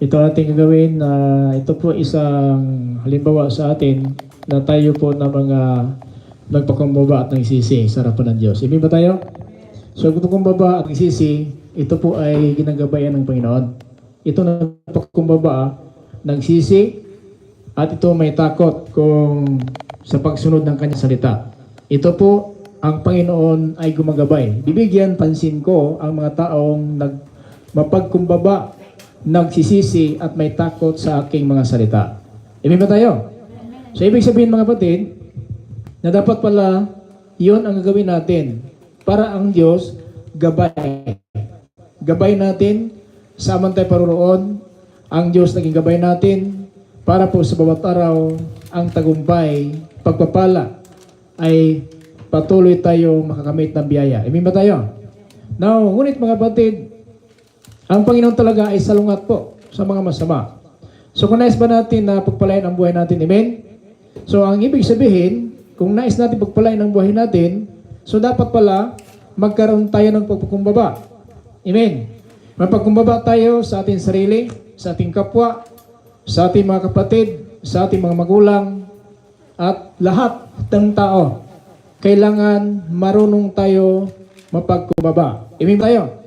Ito ating gagawin na ito po isang halimbawa sa atin na tayo po na mga nagpakumbaba at nagsisi sa harapan ng Diyos. Ibig ba tayo? So kung kumbaba at nagsisi, ito po ay ginagabayan ng Panginoon. Ito na nagpakumbaba, nagsisi, at ito may takot kung sa pagsunod ng kanyang salita. Ito po ang Panginoon ay gumagabay. Bibigyan pansin ko ang mga taong nag mapagkumbaba, nagsisisi at may takot sa aking mga salita. Ibig ba tayo? So ibig sabihin mga kapatid, na dapat pala iyon ang gagawin natin para ang Diyos gabay. Gabay natin sa amang tayo paroroon, ang Diyos naging gabay natin para po sa bawat araw ang tagumpay, pagpapala ay patuloy tayo makakamit ng biyaya. Ibig ba tayo? Now, ngunit mga kapatid, ang Panginoon talaga ay salungat po sa mga masama. So kung nais ba natin na pagpalain ang buhay natin, amen? So ang ibig sabihin, kung nais natin pagpalain ang buhay natin, so dapat pala magkaroon tayo ng pagpakumbaba. Amen? Mapagkumbaba tayo sa ating sarili, sa ating kapwa, sa ating mga kapatid, sa ating mga magulang, at lahat ng tao. Kailangan marunong tayo mapagkumbaba. Amen tayo?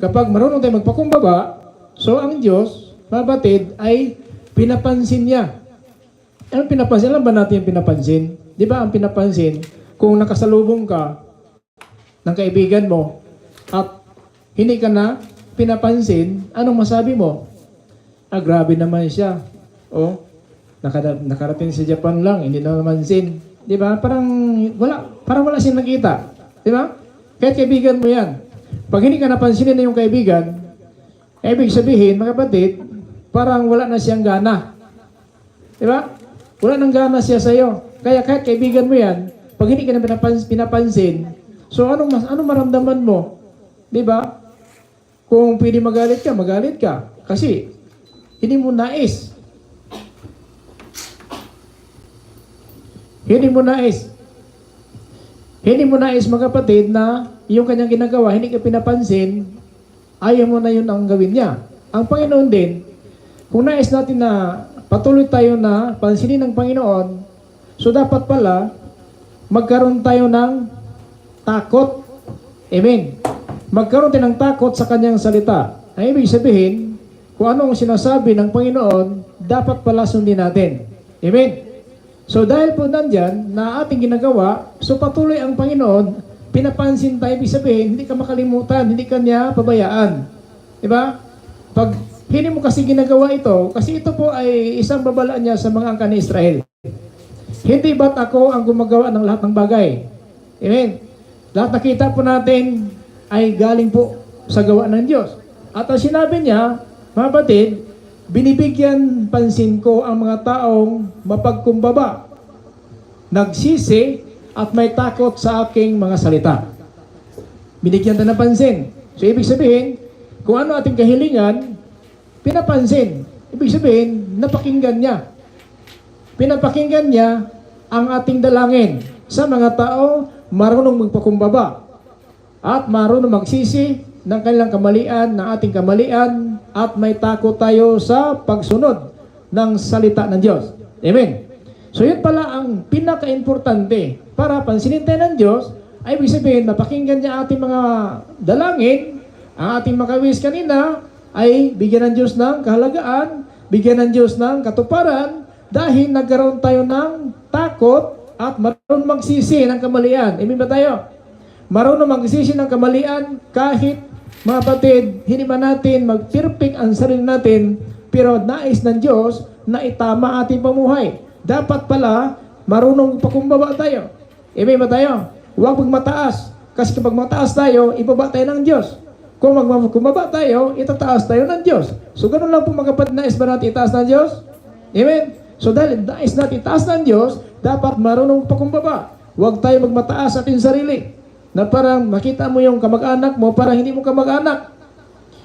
Kapag marunong tayo magpakumbaba, so ang Diyos, mga batid, ay pinapansin niya. Anong pinapansin? Alam ba natin yung pinapansin? Di ba ang pinapansin, kung nakasalubong ka ng kaibigan mo at hindi ka na pinapansin, anong masabi mo? Ah, grabe naman siya. O, nakada- nakarating sa Japan lang, hindi na namansin. Di ba? Parang wala, parang wala siyang nakita. Di ba? Kahit kaibigan mo yan. Pag hindi ka napansinin na yung kaibigan, ibig sabihin, mga kapatid, parang wala na siyang gana. Di ba? Wala nang gana siya sa iyo. Kaya kahit kaibigan mo yan, pag hindi ka na pinapans- pinapansin, so anong, mas, anong maramdaman mo? Di ba? Kung pwede magalit ka, magalit ka. Kasi, hindi mo nais. Hindi mo nais. Hindi mo nais mga kapatid na yung kanyang ginagawa, hindi ka pinapansin, ayaw mo na yun ang gawin niya. Ang Panginoon din, kung nais natin na patuloy tayo na pansinin ng Panginoon, so dapat pala magkaroon tayo ng takot. Amen. Magkaroon tayo ng takot sa kanyang salita. Ang ibig sabihin, kung anong sinasabi ng Panginoon, dapat pala sundin natin. Amen. So dahil po nandyan na ating ginagawa, so patuloy ang Panginoon, pinapansin tayo, ibig sabihin, hindi ka makalimutan, hindi ka niya pabayaan. Diba? Pag hindi mo kasi ginagawa ito, kasi ito po ay isang babala niya sa mga angkan ni Israel. Hindi ba't ako ang gumagawa ng lahat ng bagay? Amen. Lahat nakita po natin ay galing po sa gawa ng Diyos. At ang sinabi niya, mga batid, binibigyan pansin ko ang mga taong mapagkumbaba, nagsisi at may takot sa aking mga salita. Binigyan tayo ng pansin. So ibig sabihin, kung ano ating kahilingan, pinapansin. Ibig sabihin, napakinggan niya. Pinapakinggan niya ang ating dalangin sa mga tao marunong magpakumbaba at marunong magsisi ng kanilang kamalian, ng ating kamalian, at may takot tayo sa pagsunod ng salita ng Diyos. Amen. So yun pala ang pinaka-importante para pansinin tayo ng Diyos, ay ibig sabihin, napakinggan niya ating mga dalangin, ang ating makawis kanina, ay bigyan ng Diyos ng kahalagaan, bigyan ng Diyos ng katuparan, dahil nagkaroon tayo ng takot at marunong magsisi ng kamalian. Amen ba tayo? Marunong magsisi ng kamalian kahit mga patid, hindi ba natin mag-perfect ang sarili natin, pero nais ng Diyos na itama ating pamuhay. Dapat pala, marunong pakumbaba tayo. Amen ba tayo? Huwag magmataas. Kasi kapag mataas tayo, ibaba tayo ng Diyos. Kung magkumaba tayo, itataas tayo ng Diyos. So ganun lang po mga kapatid, nais ba natin itaas ng Diyos? Amen? So dahil nais natin itaas ng Diyos, dapat marunong pakumbaba. Huwag tayo magmataas sa ating sarili. Na parang makita mo yung kamag-anak mo, parang hindi mo kamag-anak.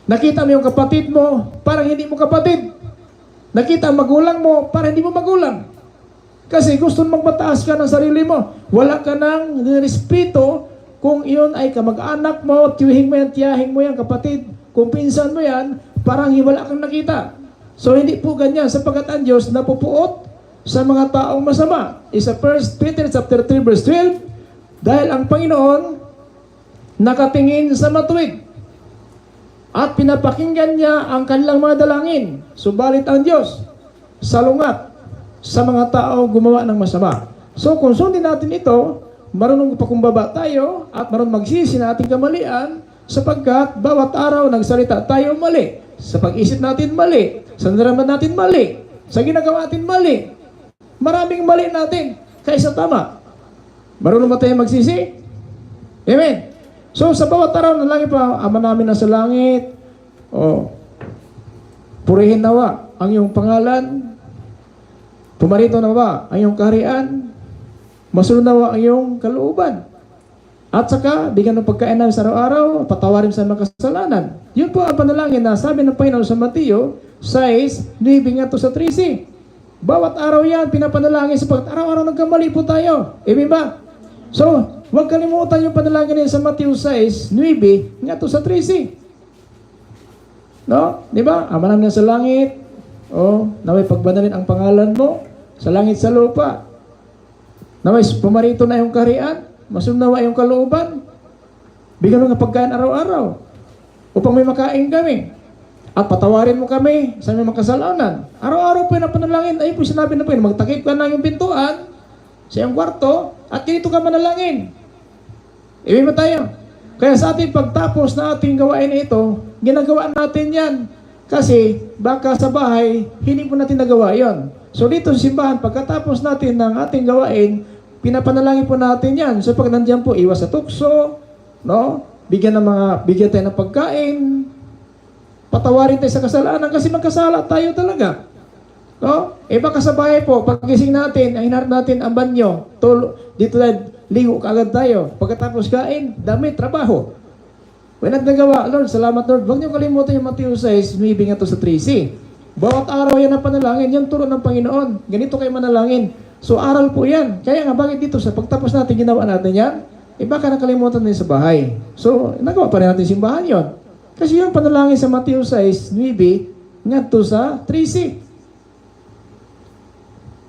Nakita mo yung kapatid mo, parang hindi mo kapatid. Nakita ang magulang mo, parang hindi mo magulang. Kasi gusto magmataas ka ng sarili mo. Wala ka nang respeto kung iyon ay kamag-anak mo, tiyuhing mo yan, tiyahing mo yan, kapatid. Kung pinsan mo yan, parang wala kang nakita. So hindi po ganyan sapagkat ang Diyos napupuot sa mga taong masama. Isa 1 Peter chapter 3 verse 12 dahil ang Panginoon nakatingin sa matuwid at pinapakinggan niya ang kanilang mga dalangin. Subalit ang Diyos salungat sa mga tao gumawa ng masama. So kung sundin natin ito, marunong pakumbaba tayo at marunong magsisi na ating kamalian sapagkat bawat araw nagsalita tayo mali. Sa pag-isip natin mali, sa nararamdaman natin mali, sa ginagawa natin mali. Maraming mali natin kaysa tama. Marunong ba tayo magsisi? Amen. So sa bawat araw ng langit pa, Ama namin na sa langit, oh, purihin nawa ang iyong pangalan, pumarito nawa ang iyong kaharian, masunod ang iyong kalooban. At saka, bigyan ng pagkain namin sa araw-araw, patawarin sa mga kasalanan. Yun po ang panalangin na sabi ng Panginoon sa Mateo 6, 9 nga to sa 13. Bawat araw yan, pinapanalangin sapagkat araw-araw nagkamali po tayo. Amen ba? So, huwag kalimutan yung panalangin sa Matthew 6, 9, nga to sa 13. No? Di ba? Ama namin sa langit, oh, naway pagbanalin ang pangalan mo, sa langit sa lupa. Naway pumarito na yung kaharian, masunawa yung kalooban. Bigyan mo ng pagkain araw-araw upang may makain kami. At patawarin mo kami sa mga kasalanan. Araw-araw po yung napanalangin. Ayun po sinabi na po yun, magtakip ka ng yung pintuan sa iyong kwarto at ganito ka manalangin. Iwi mo tayo. Kaya sa ating pagtapos na ating gawain na ito, ginagawa natin yan. Kasi baka sa bahay, hindi po natin nagawa yon. So dito sa simbahan, pagkatapos natin ng ating gawain, pinapanalangin po natin yan. So pag nandiyan po, iwas sa tukso, no? Bigyan ng mga, bigyan tayo ng pagkain, patawarin tayo sa kasalanan kasi magkasala tayo talaga. No? Eh baka sa bahay po, pagkising natin, hinarap natin ang banyo, tul- dito tayo, ligo kaagad tayo. Pagkatapos kain, damit, trabaho. When nagawa, Lord, salamat Lord. Huwag niyo kalimutan yung Matthew 6, maybe nga to sa 3C. Bawat araw yan ang panalangin, yan turo ng Panginoon. Ganito kayo manalangin. So aral po yan. Kaya nga, bakit dito sa pagtapos natin, ginawa natin yan? Eh baka nakalimutan din sa bahay. So, nagawa pa rin natin simbahan yon. Kasi yung panalangin sa Matthew 6, 9, nga to sa 3C.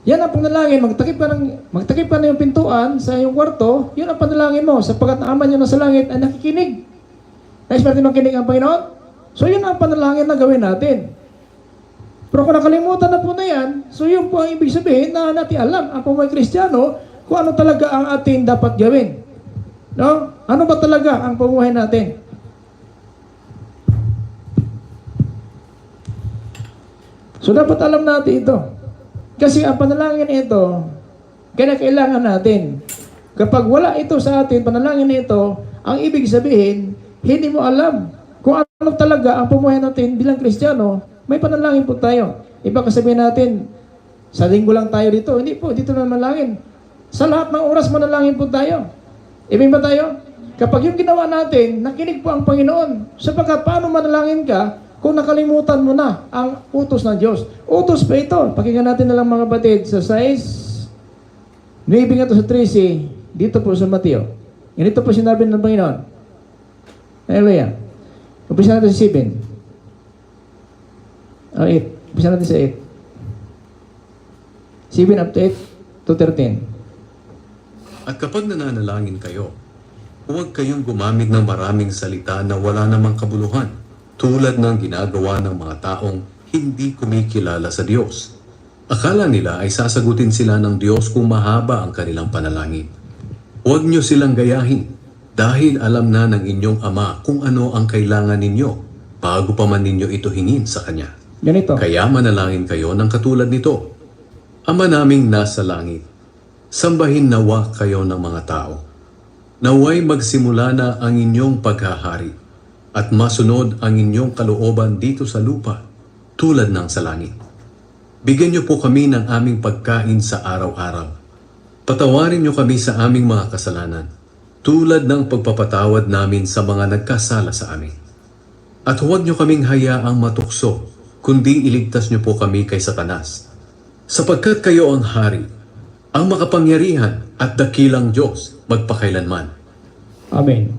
Yan ang panalangin, magtakip ka, ng, magtakip ka na yung pintuan sa iyong kwarto, yun ang panalangin mo, sapagkat ang ama niyo na sa langit ay nakikinig. Nais ba natin makinig ang Panginoon? So yun ang panalangin na gawin natin. Pero kung nakalimutan na po na yan, so yun po ang ibig sabihin na natin alam, ang pamay kristyano, kung ano talaga ang ating dapat gawin. No? Ano ba talaga ang pamuhay natin? So dapat alam natin ito. Kasi ang panalangin ito, kaya kailangan natin. Kapag wala ito sa atin, panalangin ito, ang ibig sabihin, hindi mo alam kung ano talaga ang pumuhay natin bilang Kristiyano, may panalangin po tayo. Iba kasabihin natin, sa linggo lang tayo dito. Hindi po, dito na manalangin. Sa lahat ng oras manalangin po tayo. Ibig ba tayo? Kapag yung ginawa natin, nakinig po ang Panginoon. Sapagkat paano manalangin ka kung nakalimutan mo na ang utos ng Diyos? Utos pa ito. Pakinggan natin na lang mga batid sa 6, maybe nga to sa 13, dito po sa Mateo. Ganito po sinabi ng Panginoon. Hallelujah. Umpisa natin sa 7. O 8. Umpisa natin sa 8. 7 up to 8 to 13. At kapag nananalangin kayo, huwag kayong gumamit ng maraming salita na wala namang kabuluhan, tulad ng ginagawa ng mga taong hindi kumikilala sa Diyos. Akala nila ay sasagutin sila ng Diyos kung mahaba ang kanilang panalangin. Huwag niyo silang gayahin dahil alam na ng inyong Ama kung ano ang kailangan ninyo bago pa man ninyo ito hingin sa Kanya. Ganito. Kaya manalangin kayo ng katulad nito. Ama naming nasa langit, sambahin nawa kayo ng mga tao. Naway magsimula na ang inyong paghahari at masunod ang inyong kalooban dito sa lupa tulad ng sa langit. Bigyan niyo po kami ng aming pagkain sa araw-araw. Patawarin niyo kami sa aming mga kasalanan tulad ng pagpapatawad namin sa mga nagkasala sa amin. At huwag niyo kaming hayaang matukso, kundi iligtas niyo po kami kay Satanas. Sapagkat kayo ang hari, ang makapangyarihan at dakilang Diyos magpakailanman. Amen.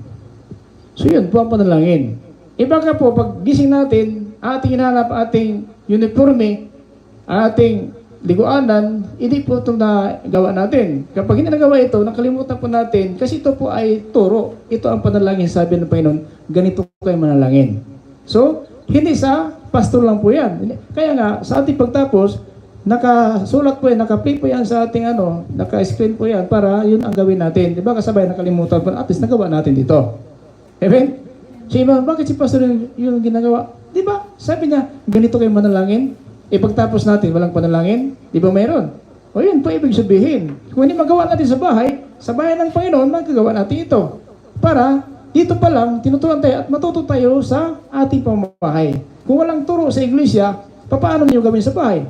So yun po ang panalangin. Iba ka po, pag gising natin, ating hinanap ating uniforme, ating liguanan, hindi po ito na gawa natin. Kapag hindi nagawa ito, nakalimutan po natin, kasi ito po ay turo. Ito ang panalangin sabi ng Panginoon, ganito kayo manalangin. So, hindi sa pastor lang po yan. Kaya nga, sa ating pagtapos, nakasulat po yan, naka-play po yan sa ating ano, naka-screen po yan para yun ang gawin natin. Di ba kasabay nakalimutan po, at least nagawa natin dito. Amen? Iba, bakit si pastor yung, yung ginagawa? Di ba? Sabi niya, ganito kayo manalangin. E pagtapos natin, walang panalangin. Di ba mayroon? O yun po ibig sabihin. Kung hindi magawa natin sa bahay, sa bahay ng Panginoon, magagawa natin ito. Para dito pa lang, tinuturuan tayo at matuto tayo sa ating pamamahay. Kung walang turo sa iglesia, paano niyo gawin sa bahay?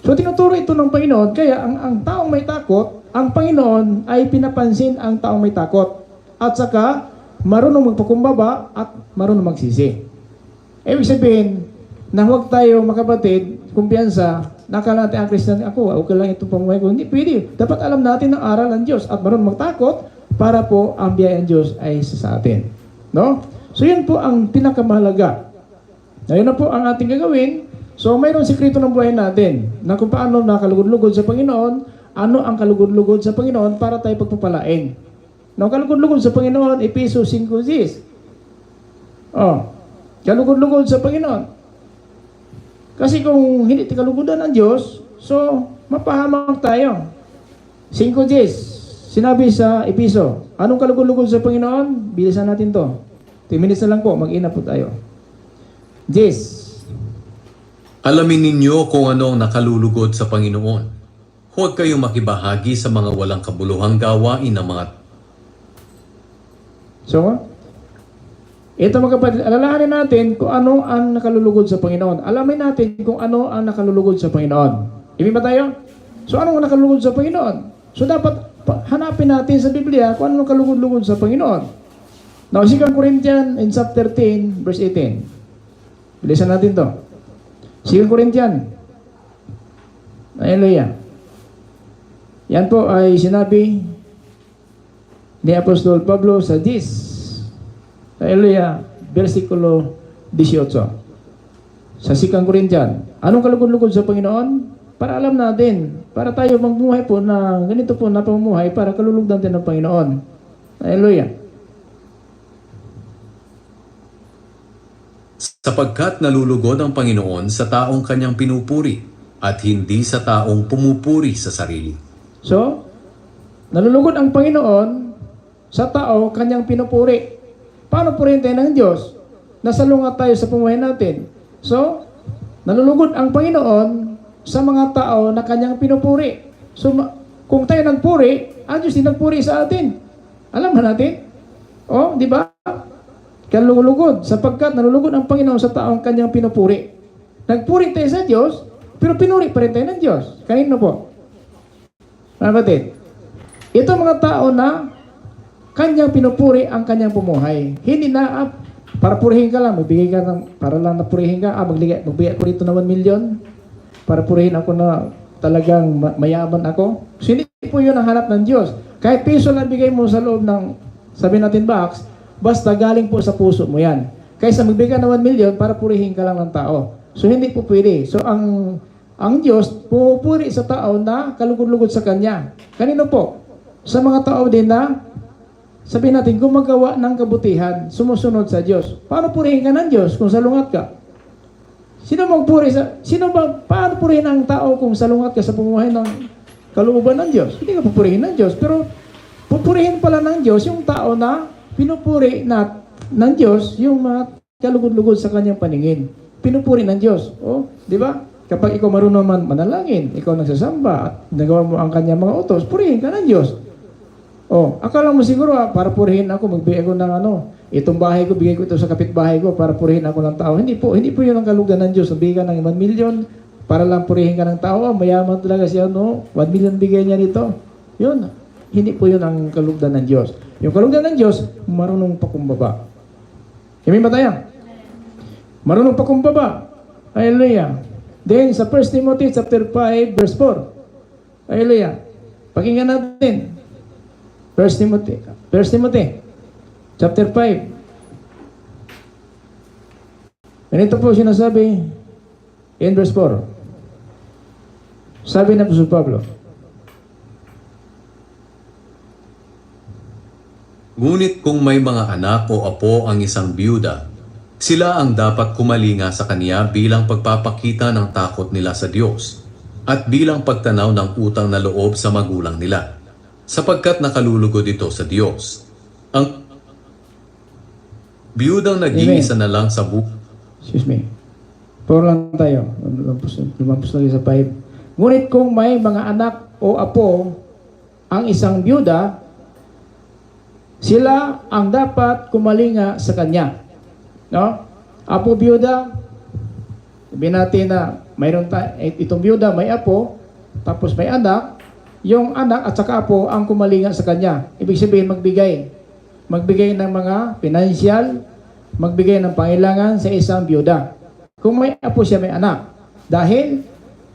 So tinuturo ito ng Panginoon, kaya ang, ang taong may takot, ang Panginoon ay pinapansin ang taong may takot. At saka, marunong magpakumbaba at marunong magsisi. Ibig sabihin, na huwag tayo makapatid, kumpiyansa, nakala natin ang Christian, ako, okay lang itong pamuhay ko. Hindi pwede. Dapat alam natin ang aral ng Diyos at marunong magtakot para po ang biyaya ng Diyos ay sa atin. No? So yun po ang pinakamahalaga. Ayun na po ang ating gagawin. So mayroong sikreto ng buhay natin na kung paano nakalugod-lugod sa Panginoon, ano ang kalugod-lugod sa Panginoon para tayo pagpapalain. No, kalugod-lugod sa Panginoon, Episo 5.10. Oh, kalugod-lugod sa Panginoon. Kasi kung hindi tikalugodan ng Diyos, so mapahamak tayo. 5.10, sinabi sa Episo, anong kalugod-lugod sa Panginoon? Bilisan natin to. 10 minutes na lang po, mag-ina po tayo. 10. Alamin ninyo kung ano ang nakalulugod sa Panginoon. Huwag kayong makibahagi sa mga walang kabuluhang gawain ng mga So, ito mga kapatid, alalahanin natin kung ano ang nakalulugod sa Panginoon. Alamin natin kung ano ang nakalulugod sa Panginoon. Ibig ba tayo? So, ano ang nakalulugod sa Panginoon? So, dapat pa- hanapin natin sa Biblia kung ano nakalugod-lugod sa Panginoon. Now, 2 Corinthians in chapter 10, verse 18. Bilisan natin to. 2 Corinthians. Hallelujah. Yan po ay sinabi ni Apostol Pablo sa 10. Hallelujah. Versikulo 18. Sa 2 Corinthians. Anong kalugod-lugod sa Panginoon? Para alam natin. Para tayo magbuhay po na ganito po na pamumuhay para kalulugdan din ng Panginoon. Hallelujah. sapagkat nalulugod ang Panginoon sa taong kanyang pinupuri at hindi sa taong pumupuri sa sarili. So, nalulugod ang Panginoon sa tao kanyang pinupuri. Paano purihin tayo ng Diyos? Nasalungat tayo sa pumuhay natin. So, nalulugod ang Panginoon sa mga tao na kanyang pinupuri. So, kung tayo nagpuri, ang Diyos din nagpuri sa atin. Alam ba natin? Oh, di ba? Kalulugod, sapagkat nalulugod ang Panginoon sa taong kanyang pinupuri. Nagpuri tayo sa Diyos, pero pinuri pa rin tayo ng Diyos. Kanino po? Mga kapatid, ito mga tao na kanyang pinupuri ang kanyang pumuhay. Hindi na, ah, para purihin ka lang, magbigay ka ng, para lang na purihin ka, ah, magbigay, magbigay ko rito na 1 million, para purihin ako na talagang ma- mayaman ako. So, hindi po yun ang hanap ng Diyos. Kahit piso lang bigay mo sa loob ng, sabi natin box, basta galing po sa puso mo yan. Kaysa magbigay ng 1 million para purihin ka lang ng tao. So, hindi po pwede. So, ang ang Diyos pumupuri sa tao na kalugod-lugod sa Kanya. Kanino po? Sa mga tao din na sabihin natin, gumagawa ng kabutihan, sumusunod sa Diyos. Paano purihin ka ng Diyos kung salungat ka? Sino magpuri sa... Sino ba... Paano purihin ang tao kung salungat ka sa pumuhay ng kalooban ng Diyos? Hindi ka pupurihin ng Diyos. Pero pupurihin pala ng Diyos yung tao na pinupuri na ng Diyos yung mga kalugod-lugod sa kanyang paningin. Pinupuri ng Diyos. O, di ba? Kapag ikaw marunong man manalangin, ikaw nagsasamba at nagawa mo ang kanyang mga utos, purihin ka ng Diyos. Oh, akala mo siguro ah, para purihin ako, magbigay ako ng ano, itong bahay ko, bigay ko ito sa kapitbahay ko para purihin ako ng tao. Hindi po, hindi po yun ang kalugan ng Diyos. Bigay ka ng 1 million para lang purihin ka ng tao. Ah, mayaman talaga siya, no? 1 million bigay niya dito. Yun. Hindi po yun ang kalugdan ng Diyos. Yung kalugdan ng Diyos, marunong pakumbaba. Amen ba tayo? Marunong pakumbaba. Hallelujah. Then, sa 1 Timothy chapter 5, verse 4. Hallelujah. Pakinggan natin. 1 Timothy. 1 Timothy. Chapter 5. Ganito po sinasabi. in verse 4. Sabi ng Apostol Pablo, Ngunit kung may mga anak o apo ang isang biyuda, sila ang dapat kumalinga sa kanya bilang pagpapakita ng takot nila sa Diyos at bilang pagtanaw ng utang na loob sa magulang nila, sapagkat nakalulugod ito sa Diyos. Ang biyudang nag-iisa na lang sa bu excuse me, puro lang tayo, lumapos, lumapos na sa 5. Ngunit kung may mga anak o apo ang isang byuda, sila ang dapat kumalinga sa kanya. No? Apo byuda, sabihin natin na mayroon ta- itong byuda may apo, tapos may anak, yung anak at saka apo ang kumalinga sa kanya. Ibig sabihin magbigay. Magbigay ng mga financial, magbigay ng pangailangan sa isang byuda. Kung may apo siya, may anak. Dahil,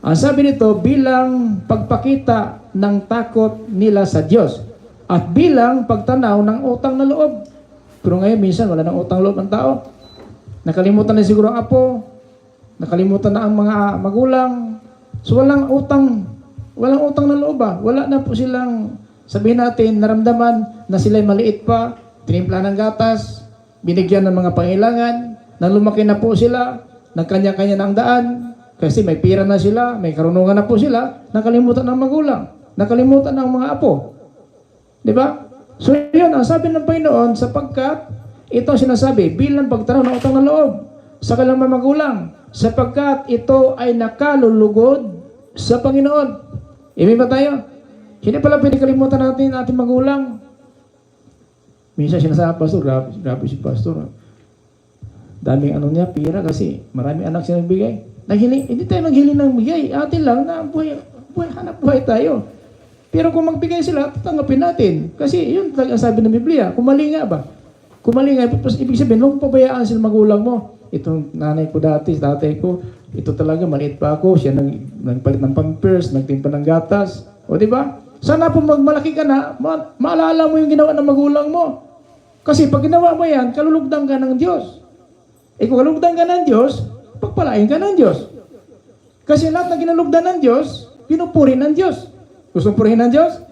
ang sabi nito, bilang pagpakita ng takot nila sa Diyos at bilang pagtanaw ng utang na loob. Pero ngayon, minsan wala ng utang loob ang tao. Nakalimutan na siguro ang apo, nakalimutan na ang mga magulang. So walang utang, walang utang na loob ba? Wala na po silang, sabihin natin, naramdaman na sila'y maliit pa, tinimpla ng gatas, binigyan ng mga pangailangan, na lumaki na po sila, nagkanya-kanya na ang daan, kasi may pira na sila, may karunungan na po sila, nakalimutan ng magulang, nakalimutan ng mga apo. Di ba? So yun, ang sabi ng Panginoon, sapagkat ito sinasabi, bilang pagtanaw ng utang na loob sa kanilang mga magulang, sapagkat ito ay nakalulugod sa Panginoon. Ibig ba tayo? Hindi pala pwede kalimutan natin ating magulang. Minsan sinasabi, Pastor, grabe, grabe si Pastor. Daming ano niya, pira kasi marami anak siya nagbigay. Naghiling, hindi tayo naghiling ng bigay. Atin lang na buhay, buhay, hanap buhay tayo. Pero kung magbigay sila, tatanggapin natin. Kasi yun talaga sabi ng Biblia. Kumalinga ba? Kumalinga, tapos ibig sabihin, nung pabayaan sila magulang mo, itong nanay ko dati, tatay ko, ito talaga, maliit pa ako, siya nag, nagpalit ng pampers, nagtimpa ng gatas. O di ba? Sana po magmalaki ka na, ma- maalala mo yung ginawa ng magulang mo. Kasi pag ginawa mo yan, kalulugdan ka ng Diyos. Eh kung kalulugdan ka ng Diyos, pagpalain ka ng Diyos. Kasi lahat na ginalugdan ng Diyos, pinupuri ng Diyos. Gusto purihin ng Diyos?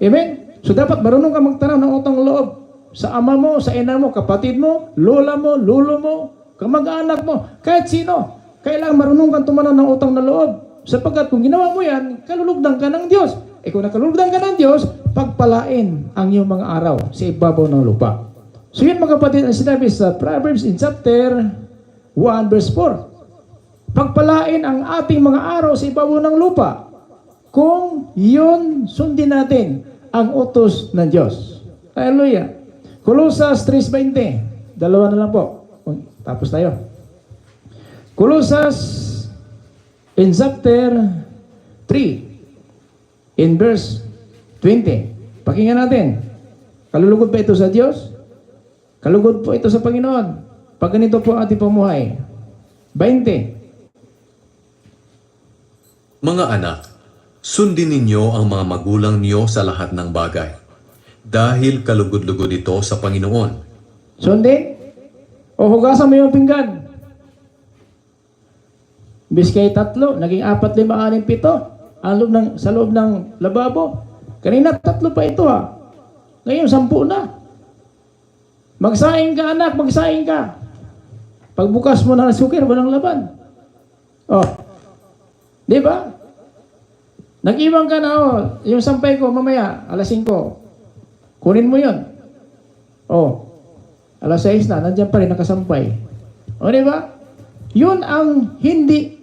Amen? So dapat marunong ka magtanaw ng utang loob sa ama mo, sa ina mo, kapatid mo, lola mo, lulo mo, kamag-anak mo, kahit sino. Kailangan marunong kang tumanaw ng utang na loob. Sapagkat kung ginawa mo yan, kalulugdan ka ng Diyos. Eh kung nakalulugdan ka ng Diyos, pagpalain ang iyong mga araw sa ibabaw ng lupa. So yun mga kapatid ang sinabi sa Proverbs in chapter 1 verse 4. Pagpalain ang ating mga araw sa ibabaw ng lupa kung yun sundin natin ang utos ng Diyos. Hallelujah. Colossus 3.20. Dalawa na lang po. Tapos tayo. Colossus in chapter 3 in verse 20. Pakinggan natin. Kalulugod ba ito sa Diyos? Kalugod po ito sa Panginoon. Pag ganito po ang ating pamuhay. 20. Mga anak, sundin ninyo ang mga magulang niyo sa lahat ng bagay, dahil kalugod-lugod ito sa Panginoon. Sundin. O hugasan mo yung pinggan. Bis kay tatlo, naging apat, lima, anim, pito. Ang loob ng, sa loob ng lababo. Kanina tatlo pa ito ha. Ngayon, sampu na. Magsaing ka anak, magsaing ka. Pagbukas mo ng sukir, walang laban. Oh. Di ba? Nag-iwan ka na, oh. Yung sampay ko, mamaya, alas 5. Kunin mo yun. Oh. Alas 6 na, nandiyan pa rin nakasampay. O, di ba? Yun ang hindi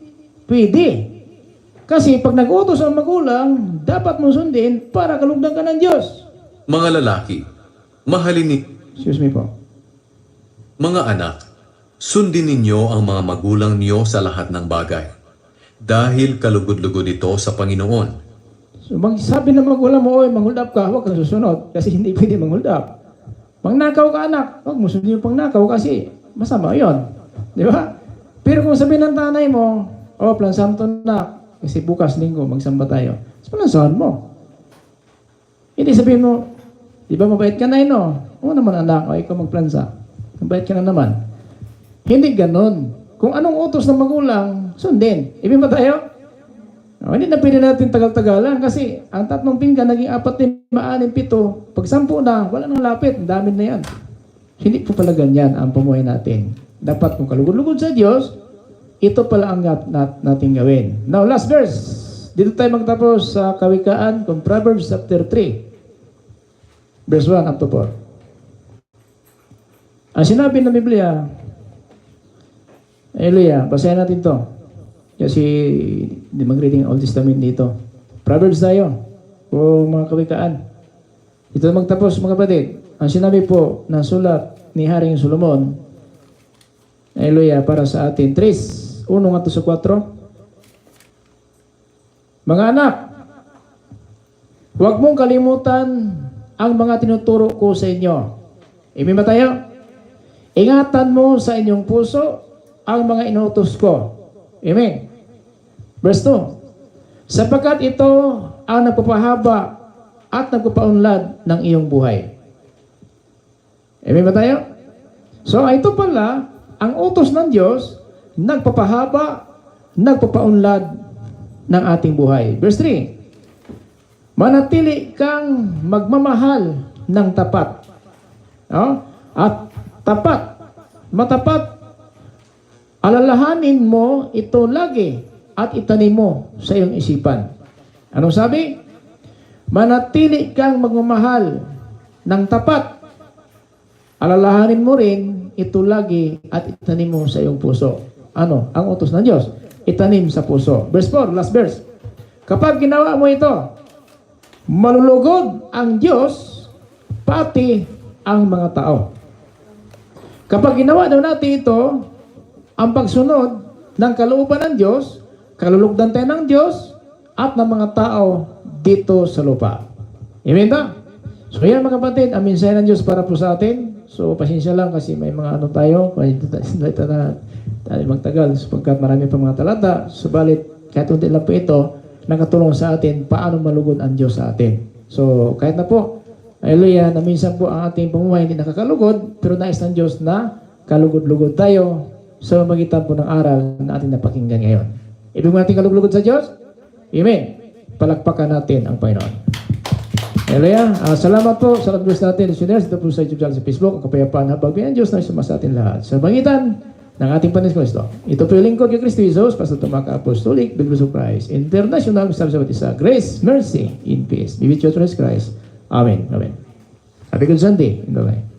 pwede. Kasi pag nag-utos ang magulang, dapat mo sundin para kalugdan ka ng Diyos. Mga lalaki, mahalin ni Excuse me po. mga anak, sundin ninyo ang mga magulang niyo sa lahat ng bagay, dahil kalugod-lugod ito sa Panginoon. So, magsabi ng magulang mo, oy, manghold up ka, huwag kang susunod kasi hindi pwede manghold up. Pangnakaw ka anak, huwag mo sundin yung pangnakaw kasi masama yon, Di ba? Pero kung sabihin ng tanay mo, oh, plan santo na, kasi bukas linggo, magsamba tayo. So, plansahan mo. Hindi sabihin mo, di ba mabait ka na no? Oo naman anak, o ikaw magplansa. Mabait ka na naman. Hindi ganon. Kung anong utos ng magulang, sundin. Ibig ba tayo? No, hindi na pwede natin tagal-tagalan kasi ang tatlong pinggan naging apat, lima, anim, pito. Pag sampu na, wala nang lapit. Ang dami na yan. Hindi po pala ganyan ang pamuhay natin. Dapat kung kalugod-lugod sa Diyos, ito pala ang nat, nat, natin gawin. Now, last verse. Dito tayo magtapos sa Kawikaan kung Proverbs chapter 3. Verse 1 up to 4. Ang sinabi ng Biblia, Hallelujah, basahin natin to. Kasi di mag-reading Old Testament dito. Proverbs tayo. O mga kawikaan. Ito magtapos mga kapatid. Ang sinabi po ng sulat ni Haring Solomon, Hallelujah, para sa atin. 3, 1 nga to sa 4. Mga anak, huwag mong kalimutan ang mga tinuturo ko sa inyo. Amen ba tayo? Ingatan mo sa inyong puso ang mga inutos ko. Amen. Verse 2. Sapagkat ito ang nagpapahaba at nagpapaunlad ng iyong buhay. Amen ba tayo? So, ito pala, ang utos ng Diyos, nagpapahaba, nagpapaunlad ng ating buhay. Verse 3. Manatili kang magmamahal ng tapat. No? At tapat, matapat, alalahanin mo ito lagi at itanim mo sa iyong isipan. Anong sabi? Manatili kang magmamahal ng tapat. Alalahanin mo rin ito lagi at itanim mo sa iyong puso. Ano? Ang utos ng Diyos. Itanim sa puso. Verse 4, last verse. Kapag ginawa mo ito, malulugod ang Diyos pati ang mga tao. Kapag ginawa daw natin ito, ang pagsunod ng kalooban ng Diyos, kalulugdan tayo ng Diyos at ng mga tao dito sa lupa. Amen ba? So yan mga kapatid, ang mensahe ng Diyos para po sa atin. So pasensya lang kasi may mga ano tayo, dito na tayo magtagal sapagkat marami pa mga talata. Subalit kahit unti lang po ito, nakatulong sa atin paano malugod ang Diyos sa atin. So kahit na po, Hallelujah, na minsan po ang ating pamumuhay hindi nakakalugod, pero nais ng Diyos na kalugod-lugod tayo sa magitan po ng aral na ating napakinggan ngayon. Ibig mo natin kalugod sa Diyos? Amen. Palakpakan natin ang Panginoon. Hallelujah. Ah, salamat po sa bless natin, listeners. Ito po sa YouTube channel sa Facebook, ang kapayapaan habang biyan Diyos na suma sa atin lahat. Sa magitan ng ating Panis Kristo. Ito po yung lingkod kay Kristo Jesus, Pastor Tomaka Apostolic, Biblos of Christ, International, sabi sa isa, Grace, Mercy, in Peace. Be with you, Christ. Amen. Amen. Happy good Sunday. Bye-bye.